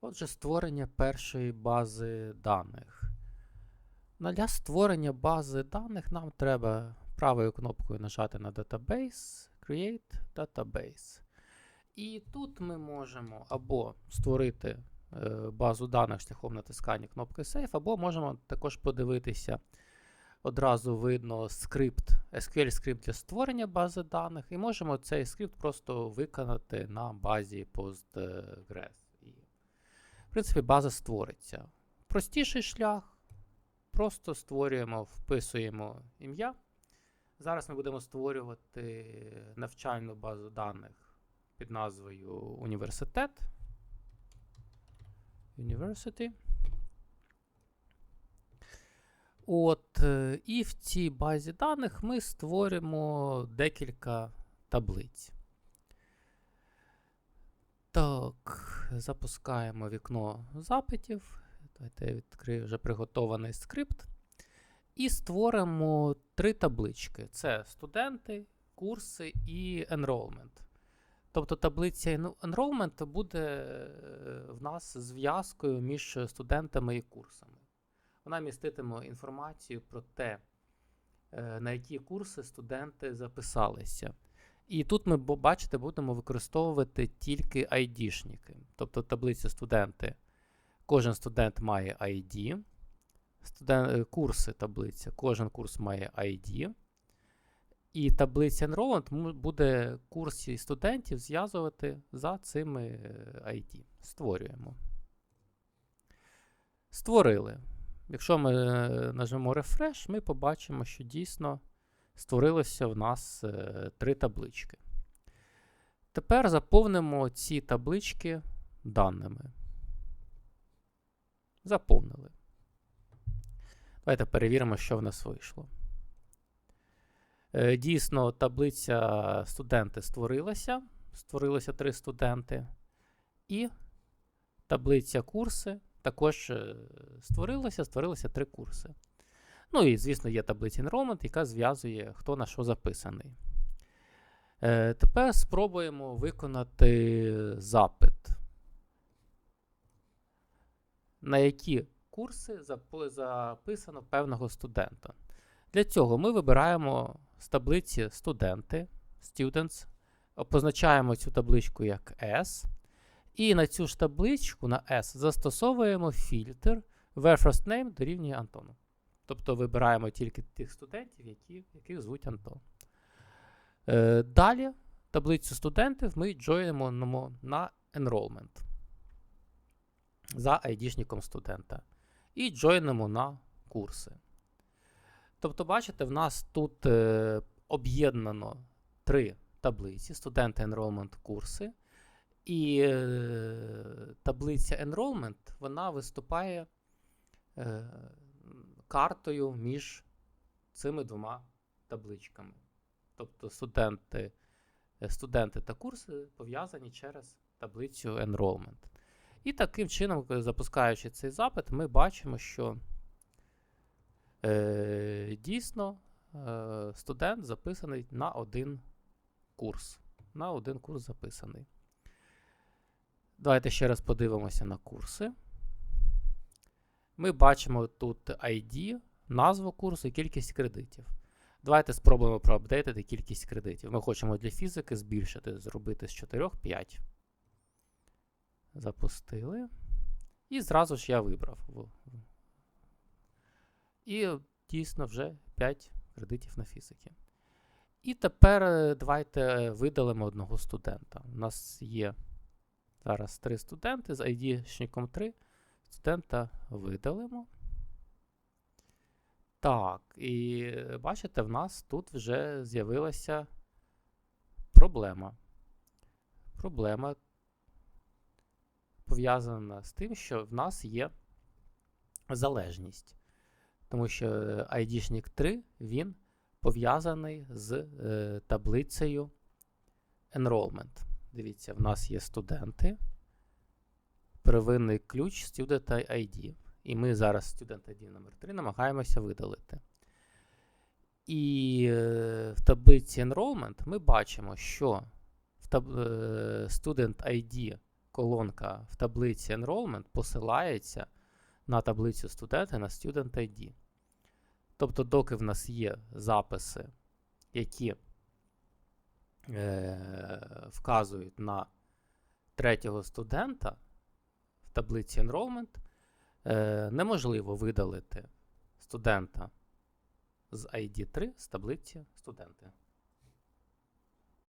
Отже, створення першої бази даних. Ну, Для створення бази даних нам треба правою кнопкою нажати на Database, Create Database. І тут ми можемо або створити е, базу даних шляхом натискання кнопки Save, або можемо також подивитися. Одразу видно скрипт, SQL скрипт для створення бази даних, і можемо цей скрипт просто виконати на базі Postgres. Принципі, база створиться. Простіший шлях. Просто створюємо, вписуємо ім'я. Зараз ми будемо створювати навчальну базу даних під назвою Університет. University. От, е, і в цій базі даних ми створимо декілька таблиць. Так, запускаємо вікно запитів. Давайте я відкрию вже приготований скрипт. І створимо три таблички: це студенти, курси і enrollment. Тобто таблиця enrollment буде е, в нас зв'язкою між студентами і курсами. Вона міститиме інформацію про те, е, на які курси студенти записалися. І тут ми, бачите, будемо використовувати тільки ID-шники. Тобто таблиця студенти. Кожен студент має ID. Студент, е, курси таблиця. Кожен курс має ID. І таблиця Enrollment буде курси студентів зв'язувати за цими ID. Створюємо. Створили. Якщо ми нажмемо Refresh, ми побачимо, що дійсно створилося в нас е, три таблички. Тепер заповнимо ці таблички даними. Заповнили. Давайте перевіримо, що в нас вийшло. Е, дійсно, таблиця студенти створилася. Створилося три студенти. І таблиця курси також е, створилося, створилося три курси. Ну і, звісно, є таблиця enrollment, яка зв'язує, хто на що записаний. Е, Тепер спробуємо виконати запит. На які курси записано певного студента. Для цього ми вибираємо з таблиці студенти, students, позначаємо цю табличку як S. І на цю ж табличку на S застосовуємо фільтр where first name дорівнює Антону. Тобто вибираємо тільки тих студентів, які, яких звуть Антон. Е, Далі таблицю студентів ми джойнемо на enrollment за ID-шником студента. І джойнемо на курси. Тобто, бачите, в нас тут е, об'єднано три таблиці: студенти enrollment курси. І е, таблиця enrollment вона виступає е, картою між цими двома табличками. Тобто студенти студенти та курси пов'язані через таблицю enrollment. І таким чином, запускаючи цей запит, ми бачимо, що е, дійсно е, студент записаний на один курс. На один курс записаний. Давайте ще раз подивимося на курси. Ми бачимо тут ID, назву курсу і кількість кредитів. Давайте спробуємо проапдейтити кількість кредитів. Ми хочемо для фізики збільшити, зробити з 4 5. Запустили. І зразу ж я вибрав. І дійсно вже 5 кредитів на фізики. І тепер е, давайте видалимо одного студента. У нас є зараз три студенти з ID-шником 3. Студента видалимо. Так, і бачите, в нас тут вже з'явилася проблема. Проблема пов'язана з тим, що в нас є залежність. Тому що ID-шник 3 він пов'язаний з е, таблицею enrollment. Дивіться, в нас є студенти. Первинний ключ Student ID. І ми зараз Student ID номер 3 намагаємося видалити. І е, в таблиці Enrollment ми бачимо, що в таб... е, Student ID колонка в таблиці Enrollment посилається на таблицю студента на Student ID. Тобто, доки в нас є записи, які е, вказують на третього студента таблиці Enrollment, е, неможливо видалити студента з ID 3 з таблиці студенти.